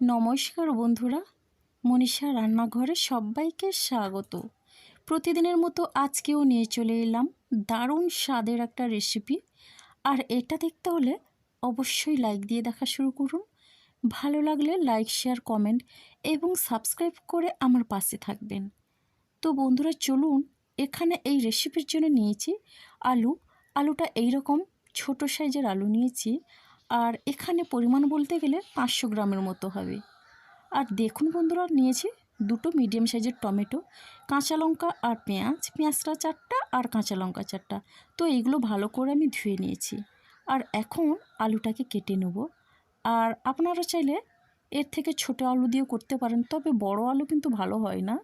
নমস্কার বন্ধুরা, মনীষা রান্নাঘরে সবাইকে স্বাগত। প্রতিদিনের মতো আজকেও নিয়ে চলে এলাম দারুণ স্বাদের একটা রেসিপি আর এটা দেখতে হলে অবশ্যই লাইক দিয়ে দেখা শুরু করুন। ভালো লাগলে লাইক শেয়ার কমেন্ট এবং সাবস্ক্রাইব করে আমার পাশে থাকবেন। তো বন্ধুরা, চলুন এখানে এই রেসিপির জন্য নিয়েছি। আলু, আলুটা এই রকম ছোট সাইজের আলু নিয়েছি। আর এখানে পরিমাণ বলতে গেলে পাঁচশো গ্রামের মতো হবে। আর দেখুন বন্ধুরা, নিয়েছি দুটো মিডিয়াম সাইজের টমেটো, কাঁচা লঙ্কা আর পেঁয়াজ। পেঁয়াজটা চারটা আর কাঁচা লঙ্কা চারটা। তো এইগুলো ভালো করে আমি ধুয়ে নিয়েছি। আর এখন আলুটাকে কেটে নেব। আর আপনারা চাইলে এর থেকে ছোট আলু দিয়েও করতে পারেন, তবে বড় আলু কিন্তু ভালো হয় না।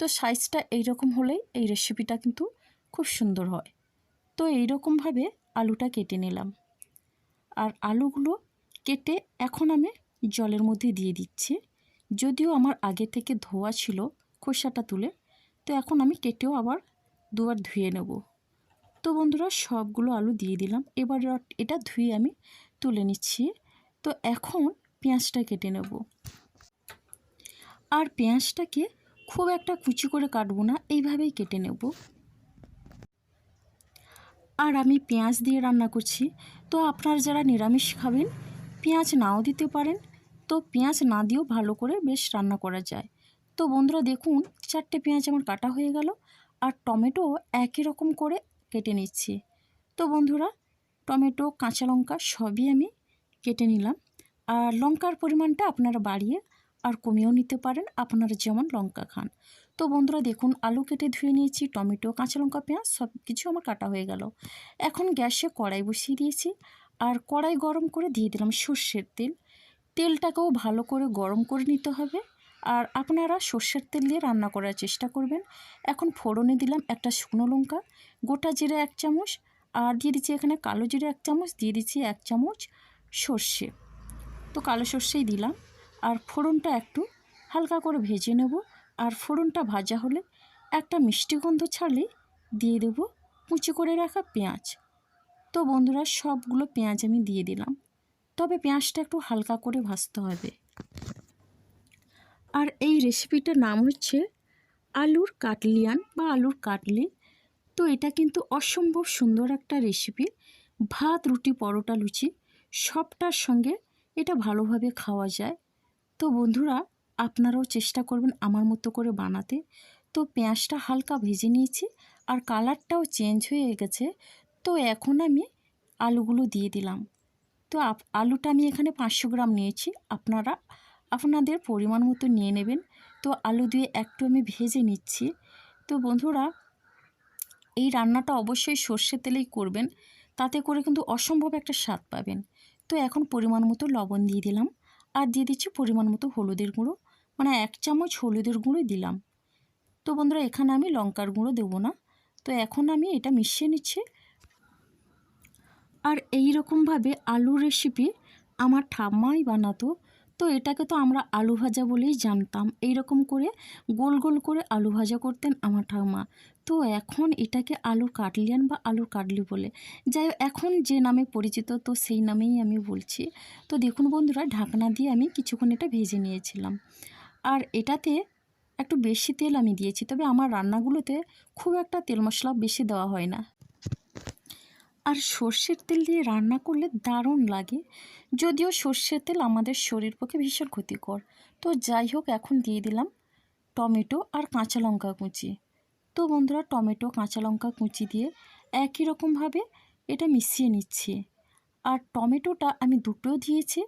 তো সাইজটা এইরকম হলেই এই রেসিপিটা কিন্তু খুব সুন্দর হয়। তো এইরকমভাবে আলুটা কেটে নিলাম। আর আলুগুলো কেটে এখন আমি জলের মধ্যে দিয়ে দিচ্ছি। যদিও আমার আগে থেকে ধোয়া ছিল খোসাটা তুলে, তো এখন আমি কেটেও আবার দুবার ধুয়ে নেব। তো বন্ধুরা, সবগুলো আলু দিয়ে দিলাম। এবার এটা ধুয়ে আমি তুলে নিচ্ছি। তো এখন পেঁয়াজটা কেটে নেব। আর পেঁয়াজটাকে খুব একটা কুচি করে কাটবো না, এইভাবেই কেটে নেব। আর আমি পেঁয়াজ দিয়ে রান্না করছি। তো আপনারা যারা নিরামিষ খাবেন, পেঁয়াজ নাও দিতে পারেন। তো পেঁয়াজ না দিয়েও ভালো করে বেশ রান্না করা যায়। তো বন্ধুরা দেখুন, চারটে পেঁয়াজ আমার কাটা হয়ে গেল আর টমেটো একই রকম করে কেটে নিচ্ছি। তো বন্ধুরা, টমেটো, কাঁচা লঙ্কা সবই আমি কেটে নিলাম। আর লঙ্কার পরিমাণটা আপনারা বাড়িয়ে আর কমিয়েও নিতে পারেন। আপনারা যেমন লঙ্কা খান। তো বন্ধুরা দেখুন, আলু কেটে ধুয়ে নিয়েছি, টমেটো কাঁচা লঙ্কা পেঁয়াজ সব কিছু আমার কাটা হয়ে গেল। এখন গ্যাসে কড়াই বসিয়ে দিয়েছি আর কড়াই গরম করে দিয়ে দিলাম সর্ষের তেল। তেলটাকেও ভালো করে গরম করে নিতে হবে আর আপনারা সর্ষের তেল দিয়ে রান্না করার চেষ্টা করবেন। এখন ফোড়নে দিলাম একটা শুকনো লঙ্কা, গোটা জিরে এক চামচ আর দিয়ে দিচ্ছি এখানে কালো জিরে এক চামচ, দিয়ে দিচ্ছি এক চামচ সর্ষে। তো কালো সর্ষেই দিলাম আর ফোড়নটা একটু হালকা করে ভেজে নেব। আর ফোড়নটা ভাজা হলে একটা মিষ্টি গন্ধ ছাড়লে দিয়ে দেব কুচি করে রাখা পেঁয়াজ। তো বন্ধুরা, সবগুলো পেঁয়াজ আমি দিয়ে দিলাম। তবে পেঁয়াজটা একটু হালকা করে ভাজতে হবে। আর এই রেসিপিটার নাম হচ্ছে আলুর কাটলিয়ান বা আলুর কাটলি। তো এটা কিন্তু অসম্ভব সুন্দর একটা রেসিপি। ভাত, রুটি, পরোটা, লুচি সবটার সঙ্গে এটা ভালোভাবে খাওয়া যায়। তো বন্ধুরা আপনারাও চেষ্টা করবেন আমার মতো করে বানাতে। তো পেঁয়াজটা হালকা ভেজে নিয়েছি আর কালারটাও চেঞ্জ হয়ে গেছে। তো এখন আমি আলুগুলো দিয়ে দিলাম। তো আলুটা আমি এখানে পাঁচশো গ্রাম নিয়েছি। আপনারা, আপনাদের পরিমাণ মতো নিয়ে নেবেন। তো আলু দিয়ে একটু আমি ভেজে নিচ্ছি। তো বন্ধুরা, এই রান্নাটা অবশ্যই সর্ষের তেলেই করবেন। তাতে করে কিন্তু অসম্ভব একটা স্বাদ পাবেন। তো এখন পরিমাণ মতো লবণ দিয়ে দিলাম। আর দিয়ে দিচ্ছি পরিমাণ মতো হলুদের গুঁড়ো। মানে এক চামচ হলুদের গুঁড়ো দিলাম। তো বন্ধুরা, এখানে আমি লঙ্কার গুঁড়ো দেবো না। তো এখন আমি এটা মিশিয়ে নিচ্ছি। আর এই রকমভাবে আলুর রেসিপি আমার ঠাম্মাই বানাতো। তো এটাকে তো আমরা আলু ভাজা বলেই জানতাম। এই রকম করে গোল গোল করে আলু ভাজা করতেন আমার ঠাম্মা। তো এখন এটাকে আলু কাটলিয়ান বা আলু কাটলি বলে। যাই এখন যে নামে পরিচিত, তো সেই নামেই আমি বলছি। তো দেখুন বন্ধুরা, ঢাকনা দিয়ে আমি কিছুক্ষণ এটা ভেজে নিয়েছিলাম। আর এটাতে একটু বেশি তেল আমি দিয়েছি, তবে আমার রান্নাগুলোতে খুব একটা তেল মশলা বেশি দেওয়া হয় না। আর সর্ষের তেল দিয়ে রান্না করলে দারুণ লাগে। যদিও সর্ষের তেল আমাদের শরীর পক্ষে ভীষণ ক্ষতিকর। তো যাই হোক, এখন দিয়ে দিলাম টমেটো আর কাঁচা লঙ্কা কুচি। তো বন্ধুরা, টমেটো, কাঁচা লঙ্কা কুচি দিয়ে একই রকমভাবে এটা মিশিয়ে নিচ্ছি। আর টমেটোটা আমি দুটো দিয়েছি।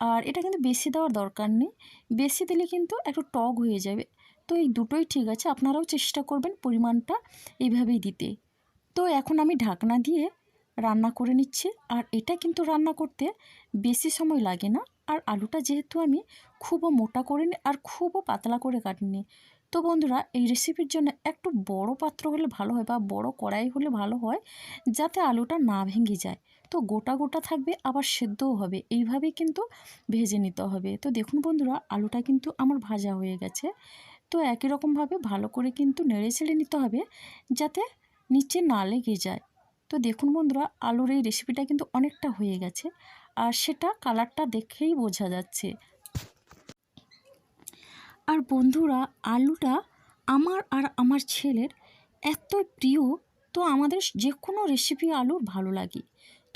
আর এটা কিন্তু বেশি দেওয়ার দরকার নেই। বেশি দিলে কিন্তু একটু টক হয়ে যাবে। তো এই দুটোই ঠিক আছে, আপনারাও চেষ্টা করবেন পরিমাণটা এইভাবেই দিতে। তো এখন আমি ঢাকনা দিয়ে রান্না করে নিচ্ছি। আর এটা কিন্তু রান্না করতে বেশি সময় লাগে না। আর আলুটা যেহেতু আমি খুবও মোটা করে করিনি আর খুবও পাতলা করে কাটিনি। তো বন্ধুরা, এই রেসিপির জন্য একটু বড় পাত্র হলে ভালো হয় বা বড় কড়াই হলে ভালো হয়, যাতে আলুটা না ভেঙে যায়। তো গোটা গোটা থাকবে, আবার সেদ্ধও হবে। এইভাবেই কিন্তু ভেজে নিতে হবে। তো দেখুন বন্ধুরা, আলুটা কিন্তু আমার ভাজা হয়ে গেছে। তো একই রকমভাবে ভালো করে কিন্তু নেড়ে ছেড়ে নিতে হবে, যাতে নিচে না লেগে যায়। তো দেখুন বন্ধুরা, আলুর এই রেসিপিটা কিন্তু অনেকটা হয়ে গেছে। আর সেটা কালারটা দেখেই বোঝা যাচ্ছে। আর বন্ধুরা, আলুটা আমার আর আমার ছেলের এত প্রিয়, তো আমাদের যে কোনো রেসিপি আলুর ভালো লাগে।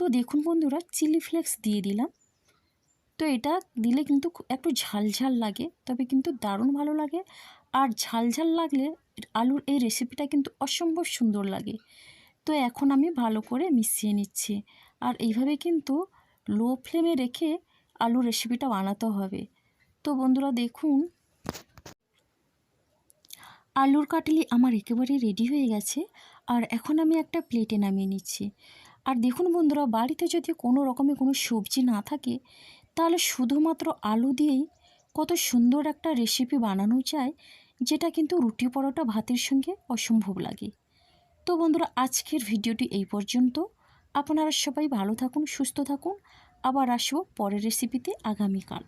তো দেখুন বন্ধুরা চিলি ফ্লেক্স দিয়ে দিলাম। তো এটা দিলে কিন্তু একটু ঝাল ঝাল লাগে, তবে কিন্তু দারুণ ভালো লাগে। আর ঝাল ঝাল লাগলে আলুর এই রেসিপিটা কিন্তু অসম্ভব সুন্দর লাগে। তো এখন আমি ভালো করে মিশিয়ে নিচ্ছি। আর এইভাবে কিন্তু লো ফ্লেমে রেখে আলুর রেসিপিটা বানাতে হবে। তো বন্ধুরা দেখুন, আলুর কাটলি আমার একেবারে রেডি হয়ে গেছে। আর এখন আমি একটা প্লেটে নামিয়ে নিচ্ছি। আর দেখুন বন্ধুরা, বাড়িতে যদি কোনো রকমের কোনো সবজি না থাকে, তাহলে শুধুমাত্র আলু দিয়েই কত সুন্দর একটা রেসিপি বানানো যায়, যেটা কিন্তু রুটি পরোটা ভাতের সঙ্গে অসম্ভব লাগে। তো বন্ধুরা, আজকের ভিডিওটি এই পর্যন্ত। আপনারা সবাই ভালো থাকুন, সুস্থ থাকুন। আবার আসব পরের রেসিপিতে আগামীকাল।